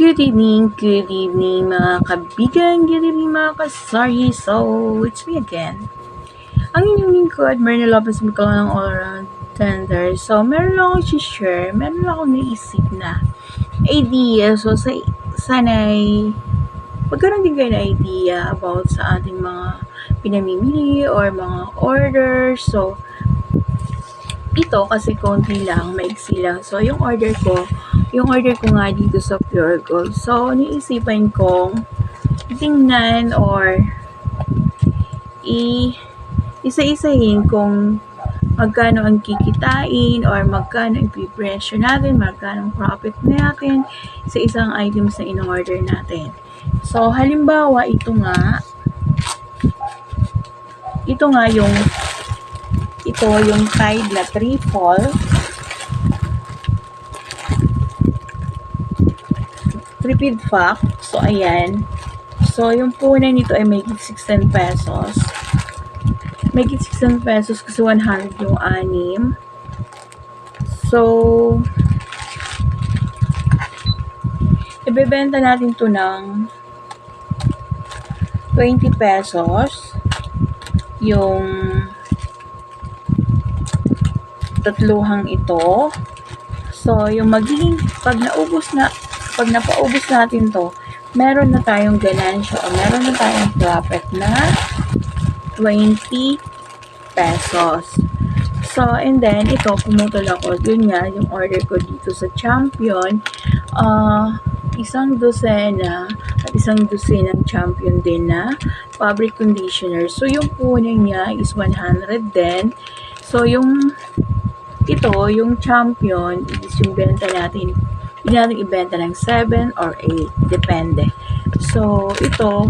Good evening, good evening mga kabigan, good evening mga kasari. So, it's me again. Ang inyong lingkod, Myrna Lopez Micolo ng All Around Tender. So, meron lang akong share, meron lang akong naisip na idea. So, sa, sana'y magkaroon din kayo na idea about sa ating mga pinamimili or mga orders. So, ito kasi konti lang, maiksi lang. So, yung order ko, yung order ko nga dito sa Pure Gold. So, niisipan kong tingnan or i isa-isahin kung magkano ang kikitain or magkano ang presyo natin, magkano ang profit natin sa isang items na in-order natin. So, halimbawa, ito nga, ito nga yung ito yung Tide na triple Tripid Fact. So, ayan. So, yung punan nito ay may 16 pesos. May 16 pesos kasi 100 yung anim. So, ibebenta natin to ng 20 pesos. Yung tatluhang ito. So, yung magiging, pag naubos na, pag napaubos natin to, meron na tayong ganansya o meron na tayong profit na 20 pesos. So, and then, ito, pumutol ako. Yun nga, yung order ko dito sa Champion. Uh, isang dosena at isang dosenang champion din na fabric conditioner. So, yung punan niya is 100 din. So, yung ito, yung champion, is yung benta natin. Hindi natin ibenta ng 7 or 8. Depende. So, ito,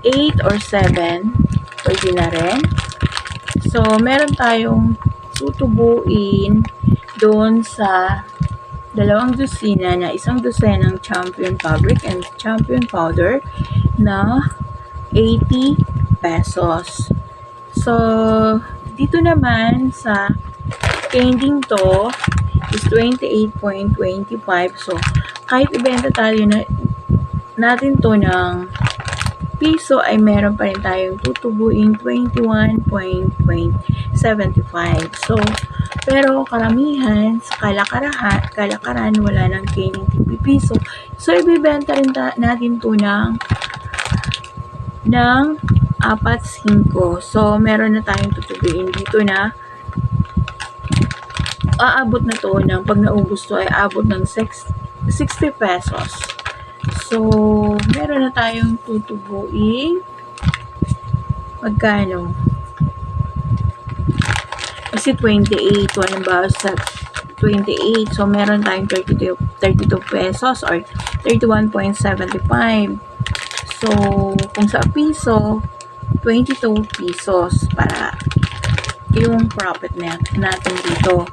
8 or 7, pwede na rin. So, meron tayong tutubuin doon sa dalawang dosina na isang dosenang champion fabric and champion powder na 80 pesos. So, dito naman sa ending to is 28.25. So, kahit ibenta tayo na natin to ng piso ay meron pa rin tayong tutubuin 21.75. So, pero karamihan sa kalakarahan, kalakaran wala nang kaining piso. So, ibibenta rin ta- natin to ng ng 4-5. So, meron na tayong tutubuin dito na aabot na to ng pag naubos to ay abot ng 6, 60 pesos. So, meron na tayong tutubuin. Magkano? Kasi 28. So, halimbawa sa 28. So, meron tayong 32, 32 pesos or 31.75. So, kung sa piso, 22 pesos para yung profit natin dito.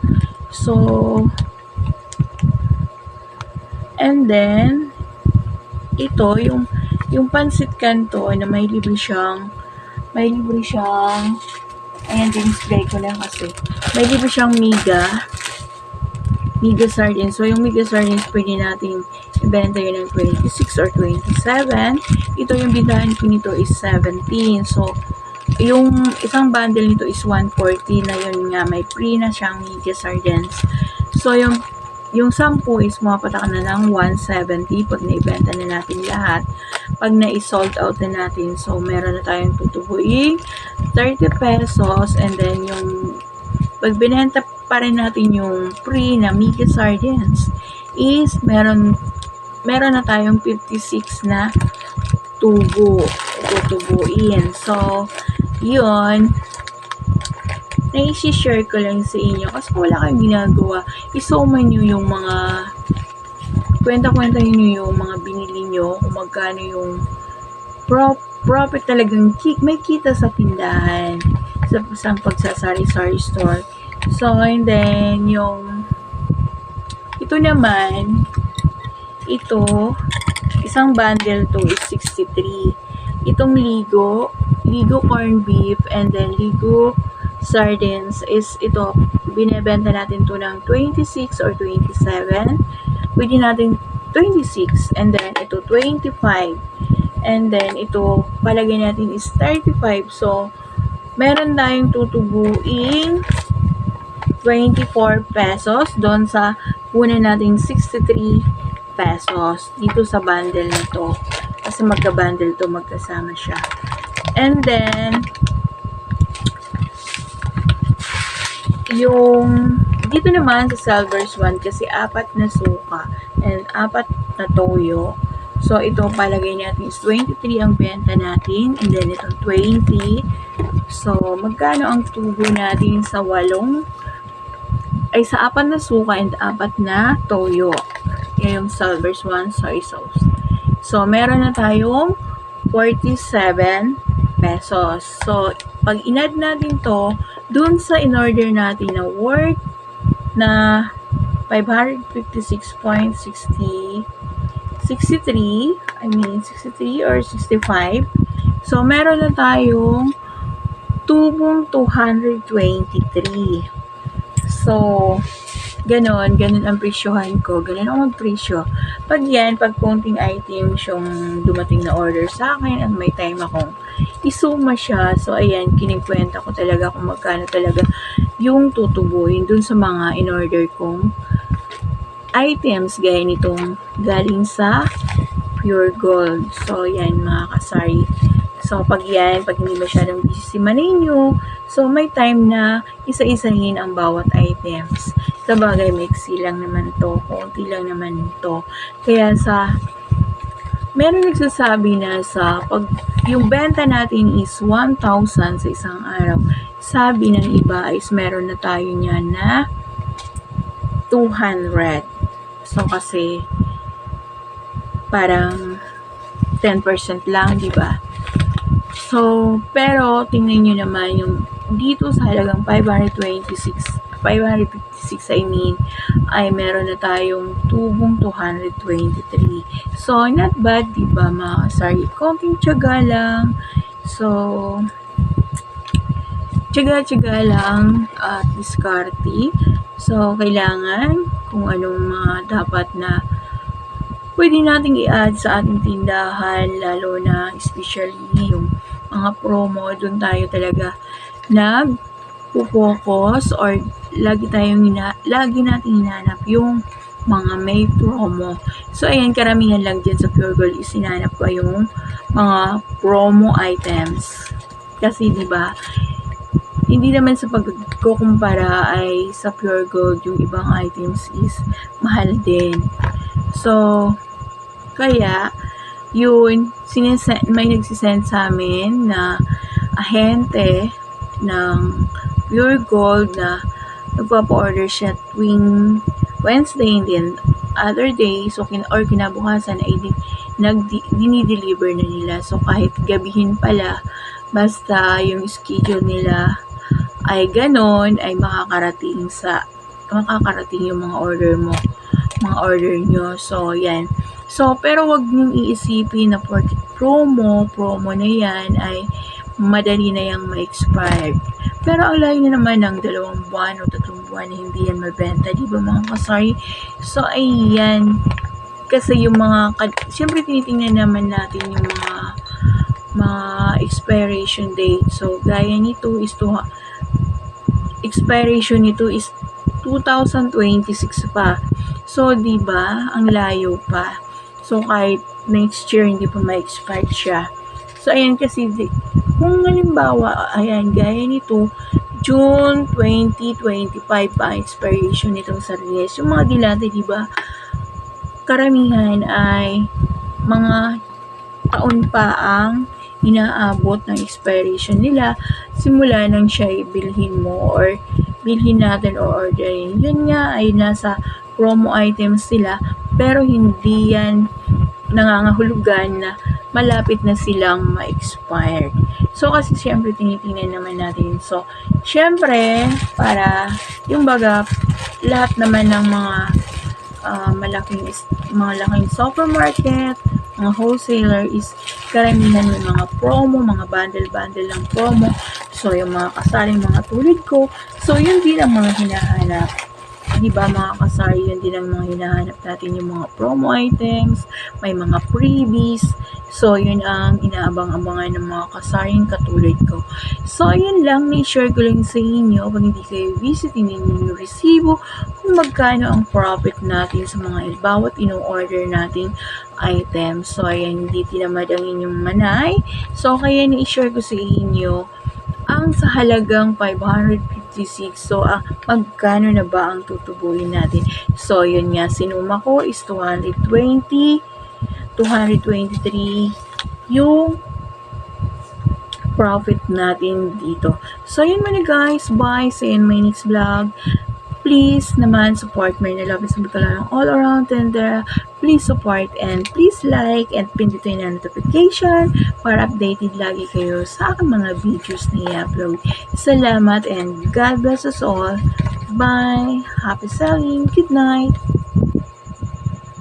So, and then, ito, yung, yung pansit kanto na may libre siyang, may libre siyang, ayan, display ko lang kasi, may libre siyang miga, miga sardines. So, yung miga sardines, pwede natin ibenta yun ng 26 or 27. Ito yung bintahan ko nito is 17. So, yung isang bundle nito is 140 na yun nga, may free na siyang miga sardines. So, yung yung 10 is mapatak na ng 170 pag naibenta na natin lahat. Pag na-sold out na natin, so meron na tayong tutubuin 30 pesos and then yung pag binenta pa rin natin yung free na Mickey Sardines is meron meron na tayong 56 na tubo tutubuin. So, yun na-share ko lang sa inyo kasi wala kayong ginagawa, isuman nyo yung mga kwenta-kwenta nyo yung mga binili nyo, kung magkano yung pro profit talagang may kita sa tindahan sa isang pagsasari-sari store. So, and then, yung ito naman, ito, isang bundle to is 63. Itong ligo, ligo corn beef, and then ligo sardines is ito, binebenta natin to ng 26 or 27. Pwede natin 26. And then, ito 25. And then, ito, palagay natin is 35. So, meron tayong tutubuing 24 pesos doon sa una nating 63 pesos dito sa bundle na to. Kasi magka-bundle to, magkasama siya. And then, yung dito naman sa Salvers 1 kasi apat na suka and apat na toyo. So, ito palagay natin is 23 ang benta natin and then itong 20. So, magkano ang tubo natin sa walong ay sa apat na suka and apat na toyo. Yan yung Salvers 1 soy sauce. So, meron na tayong 47 pesos. So, pag inad natin to, dun sa in-order natin na worth na 556.60 63, I mean 63 or 65. So, meron na tayong tubong 223. So, ganon, ganon ang presyohan ko. Ganon ako magpresyo. Pag yan, pag konting items yung dumating na order sa akin at may time akong isuma siya. So, ayan, kinikwenta ko talaga kung magkano talaga yung tutubuhin dun sa mga in-order kong items gaya nitong galing sa Pure Gold. So, yan mga kasari. So, pag yan, pag hindi masyadong busy si Maninyo, so may time na isa-isahin ang bawat items. Sa bagay, mixi lang naman to, konti lang naman to. Kaya sa, meron nagsasabi na sa, pag yung benta natin is 1,000 sa isang araw, sabi ng iba is meron na tayo niyan na 200. So, kasi, parang 10% lang, di ba? So, pero, tingnan nyo naman yung dito sa halagang 526, 556, I mean, ay meron na tayong tubong 223. So, not bad, di ba, mga kasari? Konting tiyaga lang. So, tiyaga-tiyaga lang at diskarte. So, kailangan kung anong mga dapat na pwede nating i-add sa ating tindahan, lalo na especially yung mga promo, doon tayo talaga nag-focus or lagi tayong hina, lagi nating hinanap yung mga may promo. So, ayan, karamihan lang dyan sa Pure Gold is hinanap ko yung mga promo items. Kasi, di ba, hindi naman sa pagkukumpara ay sa Pure Gold yung ibang items is mahal din. So, kaya, yun, sinesend, may nagsisend sa amin na ahente ng Pure Gold na nagpapa-order siya tuwing Wednesday and then other days so kin or kinabukasan ay di, nag dinideliver na nila. So kahit gabihin pala, basta yung schedule nila ay ganon, ay makakarating sa makakarating yung mga order mo, mga order nyo. So, yan. So, pero wag niyong iisipin na promo, promo na yan ay madali na yung ma-expired. Pero ang layo na naman ng dalawang buwan o tatlong buwan na hindi yan mabenta, di ba mga kasari? So, ayan. Kasi yung mga, siyempre tinitingnan naman natin yung mga mga expiration date. So, gaya nito is to, expiration nito is 2026 pa. So, di ba, ang layo pa. So, kahit next year, hindi pa ma-expire siya. So, ayan kasi, kung halimbawa, ayan, gaya nito, June 2025 pa expiration nitong sarili. Yung mga dilate, di ba, karamihan ay mga taon pa ang inaabot ng expiration nila simula nang siya ibilhin mo or bilhin natin o orderin. Yun nga ay nasa promo items sila pero hindi yan nangangahulugan na malapit na silang ma-expired. So, kasi syempre, tinitingnan naman natin. So, syempre, para, yung baga, lahat naman ng mga uh, malaking, mga laking supermarket, mga wholesaler is karamihan ng mga promo, mga bundle-bundle ng promo. So, yung mga kasaling mga tulad ko. So, yun din ang mga hinahanap di ba mga kasari, yun din ang mga hinahanap natin yung mga promo items, may mga freebies. So, yun ang inaabang-abangan ng mga kasaring katulad ko. So, yun lang, ni-share ko lang sa inyo pag hindi kayo visit, hindi ninyo resibo, kung magkano ang profit natin sa mga bawat ino-order nating item. So, ayan, hindi tinamad ang inyong manay. So, kaya ni-share ko sa inyo ang sa halagang 556. So, ah, magkano na ba ang tutubuin natin? So, yun nga, sinuma ko is 220, 223 yung profit natin dito. So, yun muna guys. Bye. See you in my next vlog. Please naman support my nalabas sa lang all around tender. Please support and please like and pindutin ang notification para updated lagi kayo sa aking mga videos na i-upload. Salamat and God bless us all. Bye. Happy selling. Good night.